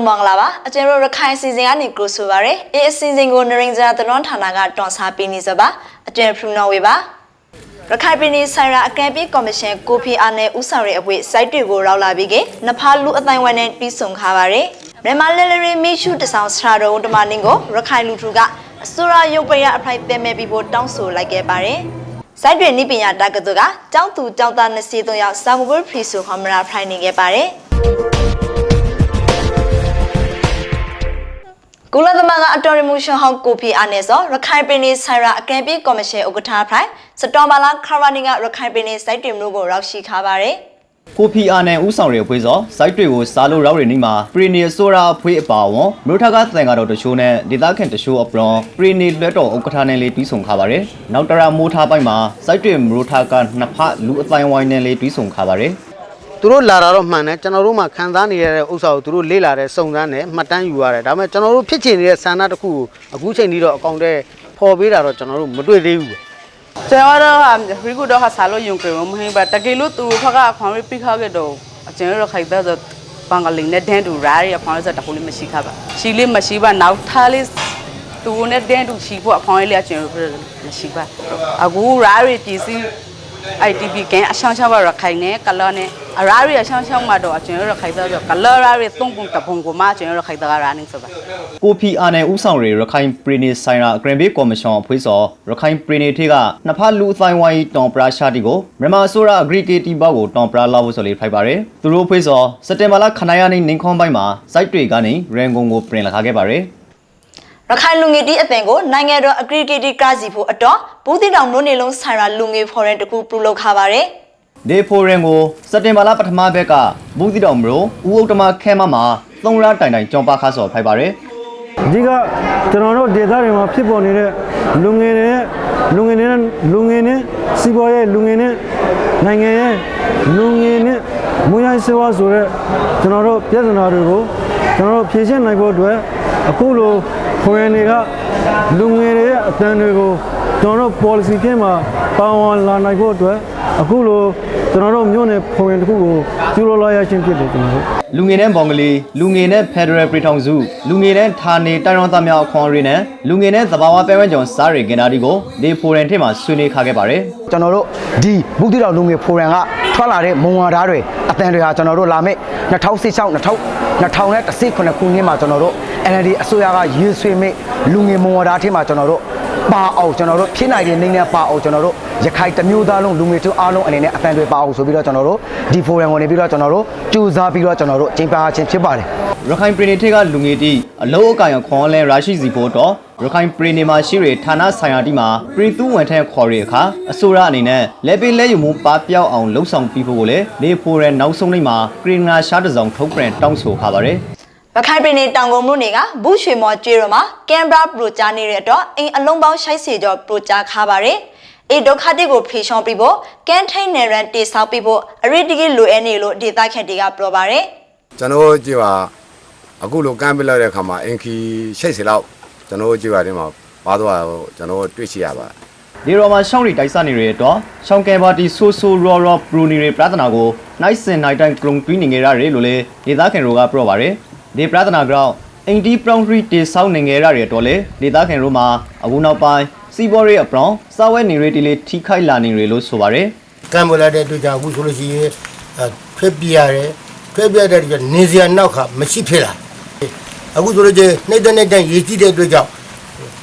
အားလုံးမင်္ဂလာပါအကျဉ်းတို့ရခိုင်စီစဉ်ကနေကြိုဆိုပါရစေအေးအစီအစဉ်ကိုနရင်ဂျာတလွန်ဌာနကတွန်စားပေးနေစပါအကျဉ်းဖရူနော်ဝေပါရခိုင်ပြည်နယ်ဆိုင်ရာအကဲပေးကော်မရှင်ကိုဖီအာနယ်ဦးဆောင်ရဲ့အဝေးစိုက်တွေကိုရောက်လာပြီးကနဖားလူအတိုင်းဝိုင်းနဲ့ပြီးဆုံခါပါရစေမြန်မာလဲလရီမီရှုတဆောင်စရာတော်တမနင်းကိုရခိုင်လူထုကအစိုးရရုပ်ပရအဖိုက်ပဲမဲ့ပြီးဖို့တောင်းဆိုလိုက်ခဲ့ပါတယ်စိုက်တွေနိပညာတက္ကသိုလ်ကကျောင်းသူကျောင်းသား23ယောက်စာမပွဲဖရီဆိုဟော်မရာဖိုင်နေခဲ့ပါတယ် ကုလသမဂ္ဂအတော်ရီမူရှင်ဟောင်းကိုဖီအာနယ်စောရခိုင်ပြည်နယ်ဆိုင်ရာအကဲပေးကော်မရှင်ဥက္ကဋ္ဌဖိုင်စတော်ဘာလာခါရာနီကရခိုင်ပြည်နယ်စိုက်တွေမျိုးကိုရောက်ရှိခါပါတယ်ကိုဖီအာနယ်ဦးဆောင်ရဲ့အဖွဲ့စောစိုက်တွေကိုစားလို့ရောက်ရနေမှာပရီနီဆိုရာအဖွဲ့အပါဝန်မြို့ထက်ကသင်္ကာတော်တချို့နဲ့ဒေသခံတချို့အပရွန်ပရီနီလွှတ်တော်ဥက္ကဋ္ဌနဲ့လေးပြီးဆုံခါပါတယ်နောက်တရာမိုးထားပိုင်းမှာစိုက်တွေမြို့ထက်ကနှစ်ဖက်လူအတိုင်းဝိုင်းနဲ့လေးပြီးဆုံခါပါတယ် သူတို့လာတာတော့မှန်တယ်ကျွန်တော်တို့မှခံစားနေရတဲ့ဥစ္စာကိုသူတို့လေ့လာတဲ့စုံစမ်းတယ်မှတ်တမ်းယူရတယ်ဒါပေမဲ့ကျွန်တော်တို့ဖြစ်ချင်နေတဲ့ဆန္ဒတစ်ခုကိုအခုချိန်ထိတော့အကောင့်ထဲပေါ်ပေးတာတော့ကျွန်တော်တို့မတွေ့သေးဘူးကျွန်တော်တို့ဟာရီကူတော့ဟာဆာလို့ယုံကြည်မမဟင်းပါတကယ်လို့သူတို့ဖက်ကခွန်ရီပိခါခဲ့တော့အကျဉ်းတို့ခိုက်တဲ့ဆိုဘင်္ဂလီနဲ့ဒန်တူရာရီအခွန်ရစတခုလေးမရှိခပါရှီလေးမရှိပါနောက်ထားလေးသူနဲ့ဒန်တူရှိဖို့အခွန်လေးအကျဉ်းတို့မရှိပါအခုရာရီပြည်စီ ITB ကန်အဆောင်ချပါရခိုင်နဲ့ကလောနဲ့အရာရီအဆောင်ချမှာတော့အကျဉ်းတို့ခိုက်တဲ့ဆိုကလောရာရီသုံးပုံတပုံကိုမှအကျဉ်းတို့ခိုက်တဲ့ရာနေဆိုပါကိုဖီအာနယ်ဦးဆောင်ရဲ့ရခိုင်ပရီနီဆိုင်ရာအဂရန်ဘေးကော်မရှင်အဖွဲ့စောရခိုင်ပရီနီထေကနှစ်ဖက်လူအတိုင်းဝိုင်းတောင်ပရာရှာတီကိုမြန်မာဆိုရာအဂရီကေတီဘောက်ကိုတောင်ပရာလာဖို့ဆိုလေးဖိုက်ပါတယ်သူတို့အဖွဲ့စောစက်တင်ဘာလခဏရနေနင်းခွန်ပိုင်းမှာစိုက်တွေကနေရန်ကုန်ကိုပြင်လာခဲ့ပါတယ် ရခိုင်လူငယ်တီအသင်ကိုနိုင်ငံတော်အဂရီဂေတီကစီဖို့အတွက်ဘူးတိတောင်မြို့နယ်လုံးဆိုင်ရာလူငယ်ဖော်ရင်တခုပြုလုပ်ခါပါတယ်ဒေဖိုရင်ကိုစက်တင်ဘာလပထမဘက်ကဘူးတိတော်မလို့ဦးဥတ္တမခဲမမှာသုံးရတိုင်တိုင်ကြောင်ပါခါစော်ဖိုက်ပါတယ်အဓိကကျွန်တော်တို့ဒေသတွေမှာဖြစ်ပေါ်နေတဲ့လူငယ်တွေရဲ့လူငယ်တွေနဲ့လူငယ်နဲ့စီးပွားရေးလူငယ်နဲ့နိုင်ငံရဲ့လူငယ်နဲ့မွေးရိုင်းစေဝါဆိုတဲ့ကျွန်တော်တို့ပြဿနာတွေကိုကျွန်တော်တို့ဖြေရှင်းနိုင်ဖို့အတွက်အခုလို ခွင့်တွေကလူငယ်တွေရဲ့အတန်းတွေကိုကျွန်တော်တို့ policy ကမှာပါဝင်လာနိုင်ဖို့အတွက်အခုလိုကျွန်တော်တို့မြို့နယ်ဖွင့်တစ်ခုကိုကျူလို့လာရချင်းဖြစ်တယ်ကျွန်တော်တို့လူငယ်နဲ့ဘောင်ကလေးလူငယ်နဲ့ဖက်ဒရယ်ပြည်ထောင်စုလူငယ်နဲ့ဌာနေတိုင်းတော်သားများအခွန်အရေးနဲ့လူငယ်နဲ့သဘာဝပဲဝဲကြောင်စားရီကင်နာဒီကိုဒေဖိုရင်ထက်မှာဆွေးနွေးခါခဲ့ပါတယ်ကျွန်တော်တို့ဒီဘုဒ္ဓတော်လူငယ်ဖိုရန်ကထွက်လာတဲ့မုံဝါဓာတ်တွေအတန်တွေဟာကျွန်တော်တို့လာမယ့်2016 2000 2019ခုနှစ်မှာကျွန်တော်တို့ NLD အစိုးရကရေးဆွေးမဲ့လူငယ်မုံဝါဓာတ်ထဲမှာကျွန်တော်တို့ပါအောင်ကျွန်တော်တို့ဖြစ်နိုင်တဲ့နေနဲ့ပါအောင်ကျွန်တော်တို့ရခိုင်တစ်မျိုးသားလုံးလူငယ်တို့အားလုံးအနေနဲ့အတန်တွေပါအောင်ဆိုပြီးတော့ကျွန်တော်တို့ဒီဖိုရန်ကိုနေပြီးတော့ကျွန်တော်တို့ကြိုးစားပြီးတော့ကျွန်တော်တို့ကျင်းပခြင်းဖြစ်ပါတယ်ရခိုင်ပြည်နယ်ထက်ကလူငယ်တီအလုံးအကင်ခွန်လဲရရှိစီဖို့တော့ ရခိုင်ပြည်နယ်မှာရှိတဲ့ဌာနဆိုင်ရာတီမှာပြည်သူဝန်ထမ်းခေါ်ရတဲ့အခါအစိုးရအနေနဲ့လက်ပေးလက်ယူမှုပါပြောက်အောင်လှုံ့ဆော်ပြီးဖို့ကိုလည်းဒေဖိုရင်နောက်ဆုံးနေ့မှာကရင်နာရှားတစ်စောင်ထုတ်ပြန်တောင်းဆိုခါပါတယ်ရခိုင်ပြည်နယ်တောင်ကုန်မြို့နယ်ကဘူးရွှေမော်ကျွေတော်မှာကင်ဘရာပရိုကြားနေတဲ့အတွက်အိမ်အလုံးပေါင်းရှိုက်စီကျော်ပရိုကြားခါပါတယ်အေဒုက္ခတိကိုဖေရှောင်ပြီးဖို့ကန်ထိန်နယ်ရန်တေဆောက်ပြီးဖို့အရိတကြီးလိုအပ်နေလို့ဒေသခံတွေကပြောပါတယ်ကျွန်တော်ကြည့်ပါအခုလိုကမ်းပစ်လိုက်တဲ့အခါမှာအင်ခီရှိတ်စီလောက် ကျွန်တော်ကြည့်ပါတယ်မှာပါတော့ကျွန်တော်တွေ့ရှိရပါဒီရောမှာရှောင်းရီတိုက်စနေတဲ့တော့ရှောင်းကဲပါတီဆိုဆိုရော်ရော်ပရိုနီတွေပြဿနာကိုနိုင်စင်နိုင်တိုင်းကလုံတွင်းနေကြရတယ်လို့လေဒေသခံတို့ကပြောပါတယ်ဒီပြဿနာကြောင့်အင်တီပရောင်ရီတေဆောက်နေကြရတယ်တော့လေဒေသခံတို့မှာအခုနောက်ပိုင်းစီဘော်ရီအပရောင်စာဝဲနေရီတီလေးထိခိုက်လာနေရလို့ဆိုပါတယ်ကံပေါ်လာတဲ့အတွက်ကြောင့်အခုဆိုလို့ရှိရင်အဲထွက်ပြရတယ်ထွက်ပြတဲ့အတွက်နေစရာနောက်ခါမရှိဖြစ်လာ အခုဆိုလို့ချင်းနှိမ့်တဲ့နှိမ့်တဲ့ရေးကြည့်တဲ့အတွက်ကြောင့်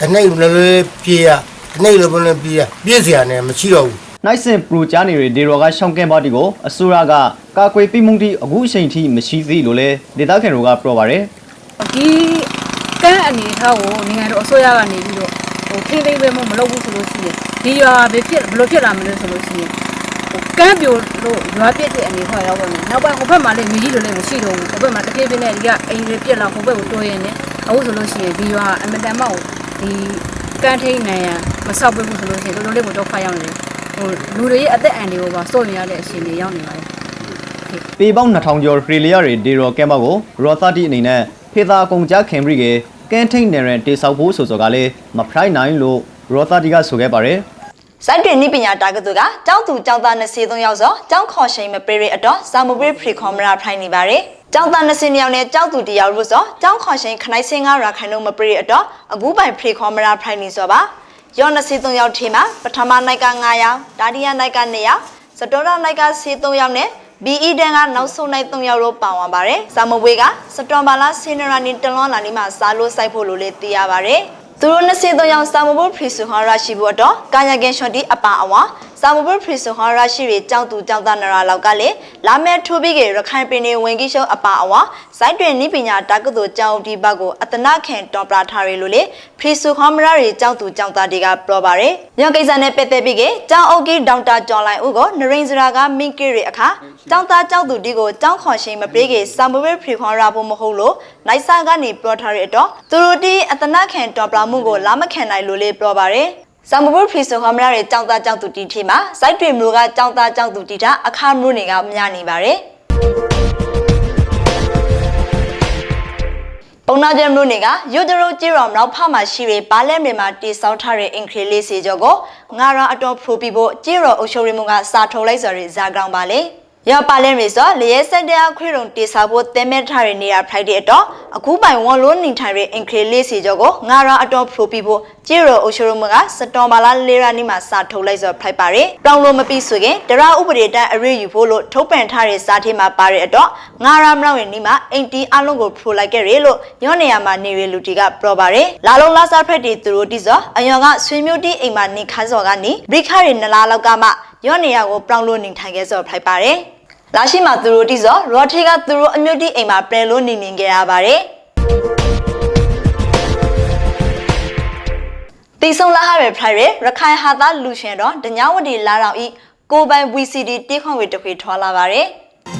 တနေ့လည်းလည်းပြေးရတနေ့လည်းလည်းပြေးရပြေးစရာနဲ့မရှိတော့ဘူးနိုင်စင်ပရိုကြားနေတဲ့ဒီရောကရှောင်းကဲပါတီကိုအစိုးရကကာကွယ်ပြီးမှုတီအခုအချိန်ထိမရှိသေးလို့လေဒေသခံတို့ကပြောပါတယ်ဒီကန်းအနေထားကိုနိုင်ငံတော်အစိုးရကနေပြီးတော့ဟိုထိမ့်သိမ့်ပဲမလုပ်ဘူးဆိုလို့ရှိရင်ဒီရွာဘယ်ဖြစ်ဘယ်လိုဖြစ်လာမလဲဆိုလို့ရှိရင်ဟို ကန်းပြိုလို့ရွာပြစ်တဲ့အနေထားရောက်ပါမယ်နောက်ပိုင်းဟိုဘက်မှာလည်းမြေကြီးလိုလည်းမရှိတော့ဘူးဟိုဘက်မှာတပြေးပြေးနဲ့ဒီကအိမ်တွေပြက်လာဟိုဘက်ကိုတိုးရင်းနဲ့အခုဆိုလို့ရှိရင်ဒီရွာအမတန်မှဟိုဒီကန်းထိန်နိုင်ရန်မဆောက်ပေးဘူးဆိုလို့ရှိရင်တော်တော်လေးကိုတော့ဖတ်ရောက်နေတယ်ဟိုလူတွေရဲ့အသက်အန္တရာယ်ကိုပါစိုးရိမ်ရတဲ့အချိန်တွေရောက်နေပါတယ်ပေပေါင်း2000ကျော်ခရီလီယာတွေဒေရောကဲမကိုရောသတိအနေနဲ့ဖေသာကုံကြခင်ဘရီကကန်ထိန်နယ်ရန်တေဆောက်ဖို့ဆိုစောကလည်းမဖရိုင်းနိုင်လို့ရောသတိကဆိုခဲ့ပါတယ် စိုက်တွင်နိပညာတာကတူကကျောင်းသူကျောင်းသား23ယောက်စောကျောင်းခေါ်ရှိန်မပေးရအတွက်စာမပေးဖရီခေါ်မရာဖိုင်နေပါတယ်ကျောင်းသား20ယောက်နဲ့ကျောင်းသူတယောက်တို့ဆိုကျောင်းခေါ်ရှင်ခနိုင်စင်ကရာခိုင်နှုန်းမပရိအတော့အခုပိုင်ဖရီခေါ်မရာဖရိုင်နေဆိုပါယော23ယောက်ထဲမှာပထမနိုင်က9ယောက်ဒါတီယာနိုင်က2ယောက်စတောရနိုင်က13ယောက်နဲ့ BE တန်းကနောက်ဆုံးနိုင်3ယောက်တို့ပါဝင်ပါတယ်။စာမဝေးကစတော်ဘာလာဆီနရာနီတလွန်လာနီမှာစားလို့စိုက်ဖို့လိုလေသိရပါတယ်။ သူတို့23ယောက်စာမဘုဖရီဆူဟာရရှိဖို့တော့ကာယကင်ရှော့တီအပါအဝါ စာမဘုဖရီဆူဟာရရှိရဲ့ကြောင်းသူကြောင်းသားနရာလောက်ကလည်းလာမဲ့ထိုးပြီးကရခိုင်ပင်နေဝင်ကြီးရှုံးအပါအဝါစိုက်တွင်နိပညာတာကတုကြောင်းဒီဘက်ကိုအတနခင်တော်ပလာထားရလို့လေဖရီဆူဟာမရာရဲ့ကြောင်းသူကြောင်းသားတွေကပြောပါတယ်။ညောင်ကိစ္စနဲ့ပတ်သက်ပြီးကကြောင်းအုပ်ကြီးဒေါက်တာကျော်လိုင်ဦးကိုနရိန်စရာကမင်းကီရဲ့အခါကြောင်းသားကြောင်းသူဒီကိုကြောင်းခေါ်ရှင်မပေးကေစာမဘုဖရီခွန်ရာဖို့မဟုတ်လို့နိုင်စာကနေပြောထားတဲ့အတော့သူတို့ဒီအတနခင်တော်ပလာမှုကိုလာမခံနိုင်လို့လေပြောပါတယ်။ စာမဘုဖရီဆိုဟမရရဲ့ကြောင်းသားကြောင်းသူတီထေမှာစိုက်တွင်မျိုးကကြောင်းသားကြောင်းသူတီတာအခါမျိုးတွေကမြနေပါတယ်။ပုံနာကျဲမျိုးတွေကယူဒရိုကြီးရောင်နောက်ဖမှာရှိရပါလဲမြေမှာတိဆောက်ထားတဲ့အင်ခရီလေးစီကျော်ကိုငါရအတော်ဖရိုပြီးဖို့ကြီးရောအုပ်ချုပ်ရေးမှုကစာထုတ်လိုက်ဆိုရဇာကောင်ပါလေ ရပါလဲမြေဆိုလျက်စက်တရားခွေရုံတိဆောက်ဖို့တဲမဲ့ထားတဲ့နေရာဖိုက်တဲ့အတော့အခုပိုင်ဝန်လုံးနေထိုင်တဲ့အင်ခရီလေးစီကျော်ကိုငါရအတော်ဖရိုပြီးဖို့ကြီးရောအုပ်ချုပ်ရေးမှုကစတော်ဘာလာလေရာနီမှာစာထုတ်လိုက်ဆိုဖိုက်ပါတယ်ပြောင်းလို့မပြီးဆိုရင်တရဥပဒေတန်းအရေးယူဖို့လို့ထုတ်ပန်ထားတဲ့စာထဲမှာပါတဲ့အတော့ငါရမလောက်ရင်ဒီမှာအင်တီအလုံးကိုဖရိုလိုက်ခဲ့ရလို့ညောနေရမှာနေရလူတီကပြောပါတယ်လာလုံးလာစားဖက်တီသူတို့တိစောအယောကဆွေမျိုးတီအိမ်မှာနေခါစော်ကနေဘရိခါရီနလားလောက်ကမှညောနေရကိုပြောင်းလို့နေထိုင်ခဲ့စော်ဖိုက်ပါတယ် လာရှိမှာသူတို့တိစောရော်ထေကသူတို့အမျိုးတီအိမ်မှာပယ်လို့နေနေကြရပါတယ်တီဆုံလာဟာရဖရိုင်ရခိုင်ဟာသားလူရှင်တော့တညဝတီလာတော်ဤကိုပိုင် VCD တေးခွန်ဝေတခွေထွာလာပါတယ်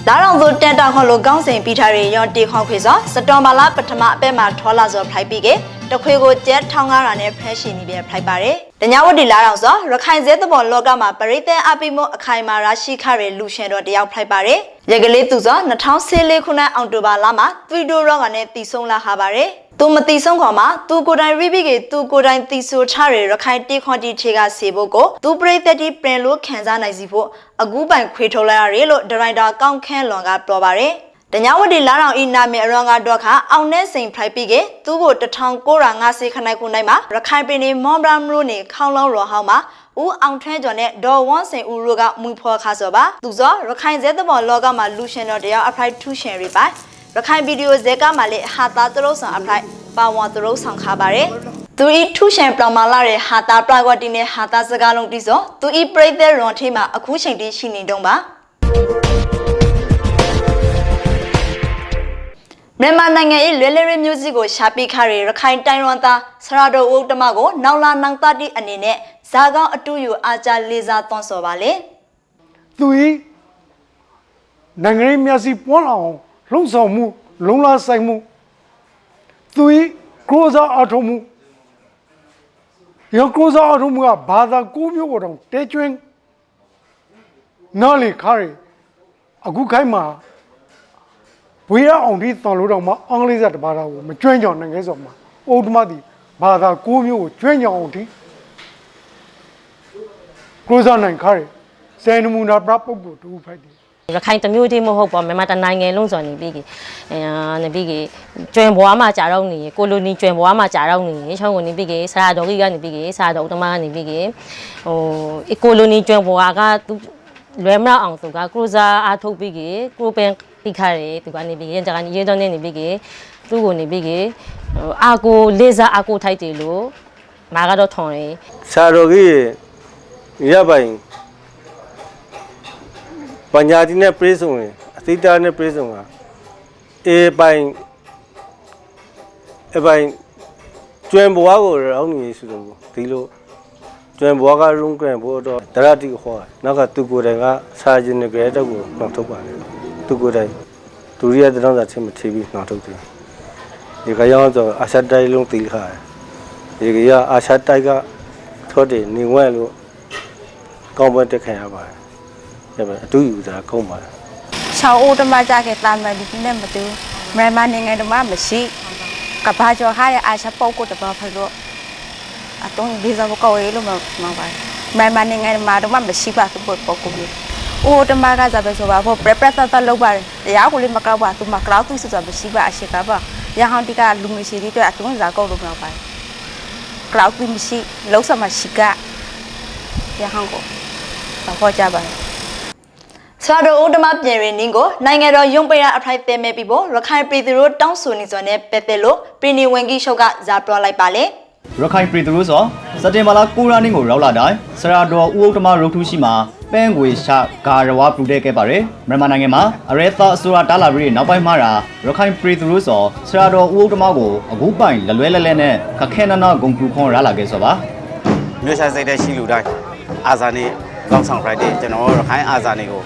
လာတော်သူတက်တာခွန်လိုကောင်းစဉ်ပြီးထားရရောတေးခွန်ခွေစောစတော်ဘာလာပထမအပဲမှာထွာလာစောဖိုက်ပြီးက တခွေကိုကျက်1500နဲ့ဖရက်ရှင်နေပြဖိုက်ပါတယ်တညဝတီလာတော်စောရခိုင်ဇဲသဘောလောကမှာပရိသတ်အပိမအခိုင်မာရရှိခရလူရှင်တော်တယောက်ဖိုက်ပါတယ်ရကလေးသူစော2014ခုနှစ်အောက်တိုဘာလမှာသွီဒိုရောကနဲ့တည်ဆုံလာဟာပါတယ်သူမတိဆုံးခေါ်မှာသူကိုယ်တိုင်ရိပိကေသူကိုယ်တိုင်တီဆိုချရရခိုင်တီခွန်တီထေကစေဖို့ကိုသူပရိသတ်တီပြင်လို့ခံစားနိုင်စီဖို့အကူပိုင်ခွေထုတ်လိုက်ရတယ်လို့ဒရိုက်တာကောင်းခန့်လွန်ကပြောပါတယ်။ တညဝတီလာတော်ဤနာမည်အရောင်းကတော့ခါအောင်နဲ့စိန်ဖိုက်ပြီးကေသူ့ကို1950ခနိုင်ခုနိုင်မှာရခိုင်ပြည်နယ်မွန်ဘရမ်ရိုနေခေါင်းလုံးရောဟောင်းမှာဦးအောင်ထွန်းကျော်နဲ့ဒေါ်ဝွန်စင်ဦးတို့ကမူဖော်ခါစောပါသူစောရခိုင်ဇဲသဘောလောကမှာလူရှင်တော်တရားအဖိုက်ထူးရှင်တွေပါရခိုင်ဗီဒီယိုဇဲကမှလည်းဟာတာတရုတ်ဆောင်အဖိုက်ပါဝန်တရုတ်ဆောင်ခါပါတယ်သူဤထူးရှင်ပရမလာတဲ့ဟာတာပရဂဝတီနဲ့ဟာတာစကားလုံးတိစောသူဤပရိသတ်ရွန်ထေးမှာအခုချိန်ထိရှိနေတုံးပါ မြန်မာနိုင်ငံ၏လွယ်လွယ်မျိုးစစ်ကိုရှာပိခရရခိုင်တိုင်းရွန်သားဆရာတော်ဦးတမကိုနောင်လာနောင်တတိအနေနဲ့ဇာကောင်းအတူယူအားကြလေးစားသွန်ဆော်ပါလေသူဤနိုင်ငံရေးမျက်စိပွန်းလာအောင်လှုံ့ဆော်မှု လုံလာဆိုင်မှုသူဤကရိုဇာအထုံးမှုရောကရိုဇာအထုံးမှုကဘာသာကိုးမျိုးကိုတော့တဲကျွင်းနော်လေခါရီအခုခိုင်းမှာ ဘွေရအောင်ဒီတန်လို့တော့မှအင်္ဂလိပ်စာတပါးတော့မကျွမ်းကြောင်နိုင်ငံစောမှာအိုတမတီဘာသာကိုးမျိုးကိုကျွမ်းကြောင်အောင်ဒီကရိုဇာနိုင်ခါရီစဲနမူနာပြပုဂ္ဂိုလ်တူဖိုက်တယ်ရခိုင်တမျိုးတည်းမဟုတ်ပေါ့မြန်မာတနိုင်ငံလုံးဆိုနေပြီကြီးအဲနေပြီကြီးကျွင်ဘွားမှာကြာတော့နေကိုလိုနီကျွင်ဘွားမှာကြာတော့နေချောင်းကိုနေပြီကြီးဆရာတော်ကြီးကနေပြီကြီးဆရာတော်ဥတမကနေပြီကြီးဟိုအကိုလိုနီကျွင်ဘွားကသူလွယ်မလောက်အောင်သူကကရူဇာအားထုတ်ပြီကြီးကရူပန် ပိခရဲသူကနေပြီကြီးကြာကနေရေတော့နေနေပြီကြီးသူ့ကိုနေပြီကြီးဟိုအာကိုလေးစားအာကိုထိုက်တယ်လို့မာကတော့ထုံတယ်ဆရာတော်ကြီးရပိုင်ပညာတိနဲ့ပြေဆုံးရင်အသိတရားနဲ့ပြေဆုံးတာအေပိုင်အပိုင်ကျွမ်းဘွားကိုရောင်းနေဆိုတော့ဒီလိုကျွမ်းဘွားကရုံးကြံဖို့တော့တရတိခေါ်တယ်နောက်ကသူကိုယ်တိုင်ကစာကျင်နေကြတဲ့တော့ကိုနှောက်ထုတ်ပါတယ် သူကိုယ်တိုင်ဒုတိယတန်းစာချင်းမချေပြီးနှောက်ထုတ်တယ်ဒီခါရောက်တော့အာရှတိုက်လုံးတီးခါဒီကရအာရှတိုက်ကထောတယ်နေဝဲလို့ကောင်းပွဲတက်ခံရပါတယ်ဒါပေမဲ့အတူယူတာကောင်းပါတယ်ချောင်းအိုးတမကြခဲ့တာမန်ဒီနဲ့မတူမြန်မာနိုင်ငံတမမရှိကဘာကျော်ဟာရအာရှပုတ်ကိုတဘာဖလို့အတုံးဒီဇာဘကောရဲလို့မှမှာပါမြန်မာနိုင်ငံတမတော့မရှိပါဘူးပုတ်ကို အိုတမကစားပဲဆိုပါဖို့ပရက်ပရက်သတ်သတ်လောက်ပါတယ်တရားကိုလေးမကောက်ပါသူမကလောက်သူစစွာမရှိပါအရှိကပါရဟောင်းတိကလူမရှိတဲ့အတွက်အကုန်စားကုန်လို့မလောက်ပါကလောက်သူမရှိလောက်စမရှိကရဟောင်းကိုတော့ကြပါတယ်ဆရာတော်ဦးဓမ္မပြင်ရင်နင်းကိုနိုင်ငံတော်ရုံးပိရအဖိုက်ပေးမဲ့ပြီးပေါ်ရခိုင်ပြည်သူတို့တောင်းဆိုနေစွာနဲ့ပဲပဲလို့ပြည်နေဝင်ကြီးရှုပ်ကဇာပြောလိုက်ပါလေရခိုင်ပြည်သူတို့ဆိုစက်တင်ဘာလ9ရက်နေ့ကိုရောက်လာတိုင်းဆရာတော်ဦးဦးဓမ္မရုပ်ထုရှိမှာ ပန်းငွေရှာဂါရဝပလူတဲ့ခဲ့ပါတယ်မြန်မာနိုင်ငံမှာအရဲသာအစိုးရတာလာပြီးနောက်ပိုင်းမှာရာရခိုင်ပြည်သူတို့ဆိုဆရာတော်ဦးဥတ္တမကိုအခုပိုင်လလွဲလဲလဲနဲ့ခက်ခဲနနာဂုံပြူခွန်ရလာခဲ့ဆိုပါမြို့ရှာစိတ်တဲ့ရှိလူတိုင်းအာဇာနေကောင်းဆောင်ရိုက်တယ်ကျွန်တော်ရခိုင်အာဇာနေကို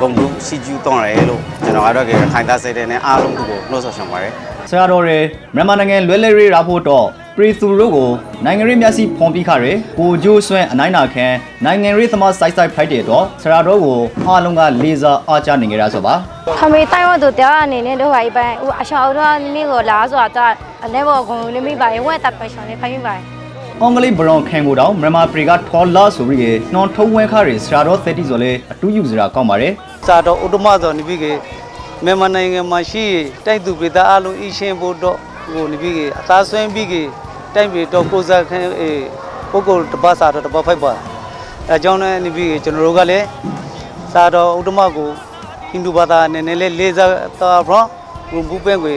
ဂုံဘူးရှိကျူးတောင်းရဲလို့ကျွန်တော်ကတော့ရခိုင်သားစိတ်တဲ့နဲ့အားလုံးကိုနှုတ်ဆက်ဆောင်ပါတယ်ဆရာတော်တွေမြန်မာနိုင်ငံလွဲလဲရေးရာဖို့တော့ ပြည်သူတို့ကိုနိုင်ငံရေးမျက်စိဖုံးပြီးခရဲကိုကျိုးဆွဲအနိုင်နာခံနိုင်ငံရေးသမားစိုက်စိုက်ဖိုက်တဲ့တော့ဆရာတော်ကိုအားလုံးကလေးစားအားကြနေကြတာဆိုပါခမေးတိုင်းဝတ်တို့တရားအနေနဲ့တို့ဟာဒီပိုင်းဟိုအရှောင်းတော့နည်းကိုလာဆိုတာအလဲဘောကုံနေမိပါရဲ့ဝက်တပ်ပရှောင်းနေဖိုင်းမိပါရဲ့အင်္ဂလိပ်ဘရွန်ခံကိုတောင်မြန်မာပြည်ကထော်လာဆိုပြီးနှွန်ထုံးဝဲခါရီဆရာတော်သတိဆိုလေအတူယူစရာကောင်းပါတယ်စာတော်ဥတ္တမဆိုနေပြီကမြန်မာနိုင်ငံမှာရှိတိုက်သူပြည်သားအလုံးအရှင်ဖို့တော့ ဟိုနေပြီကအသားဆွဲပြီးကတိုက်ပြည်တော့ကိုစားခန်းအေးပုဂ္ဂိုလ်တစ်ပါးစာတော်တစ်ပါးဖိုက်ပါအဲကြောင့်လည်းနေပြီကျွန်တော်တို့ကလည်းစာတော်ဥတ္တမကိုဟိန္ဒူဘာသာအနေနဲ့လည်းလေးစားတော်ဖရောဘုံဘူးပင်ကို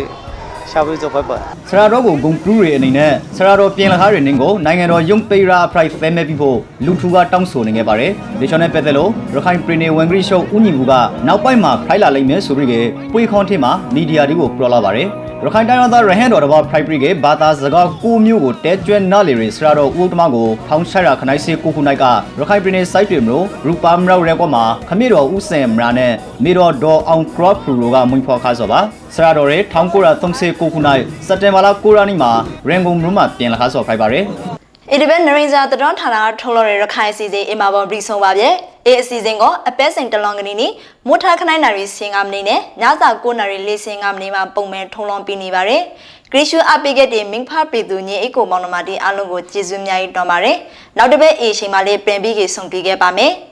ရှာပြီးဆိုဖိုက်ပါဆရာတော်ကိုဂုံပလူးတွေအနေနဲ့ဆရာတော်ပြင်လကားတွေနင်းကိုနိုင်ငံတော်ယုံပေရာဖရိုက်ဖဲမဲပြီးဖို့လူထူကတောင်းဆိုနေခဲ့ပါတယ်ဒီချောင်းနဲ့ပတ်သက်လို့ရခိုင်ပြည်နယ်ဝန်ဂရိရှုပ်ဦးညီမူကနောက်ပိုင်းမှာဖိုက်လာလိမ့်မယ်ဆိုပြီးပွေခွန်ထင်းမှာမီဒီယာတွေကိုပြောလာပါတယ် ရခိုင်တိုင်းဒေသရဟန်းတော်တစ်ပါး private ကဘာသာစကားကိုမျိုးကိုတဲကျွဲနားလေရဆရာတော်ဦးတမကိုထောင်ချရခနိုင်စေကိုခုနိုင်ကရခိုင်ပြည်နယ် site တွေမျိုးရူပါမရောက်ရဲကွာမှာခမစ်တော်ဦးစင်မရာနဲ့မေတော်ဒေါ်အောင် crop ဖူရိုကမွင်ဖော်ခါဆိုပါဆရာတော်ရဲ့1939ခုနှစ်စက်တင်ဘာလ9ရက်နေ့မှာရန်ကုန်မြို့မှာပြင်လာခါဆိုဖိုက်ပါတ ယ်။ဒီဘက်နရင်ဇာတတော်ဌာနကထုံးလို့ရရခိုင်စီစဉ်အင်မာဘော်ပြီးဆုံးပါဗျ။အေးအစီအစဉ်ကအပဲစိန်တလွန်ကလေးနီမိုးထားခနိုင်နာရီစင်ကမနေနဲ့ညစာ9နာရီလေးစင်ကမနေမှာပုံမှန်ထုံးလွန်ပြနေပါတယ်။ဂရီရှူအပိကက်တီမင်းဖာပြည်သူညအိတ်ကိုမောင်နှမတီအားလုံးကိုကျေးဇူးများကြီးတောင်းပါတယ်။နောက်တစ်ပတ်အေးချိန်မှာလေးပြင်ပြီးကြီးဆုံပြခဲ့ပါမယ်။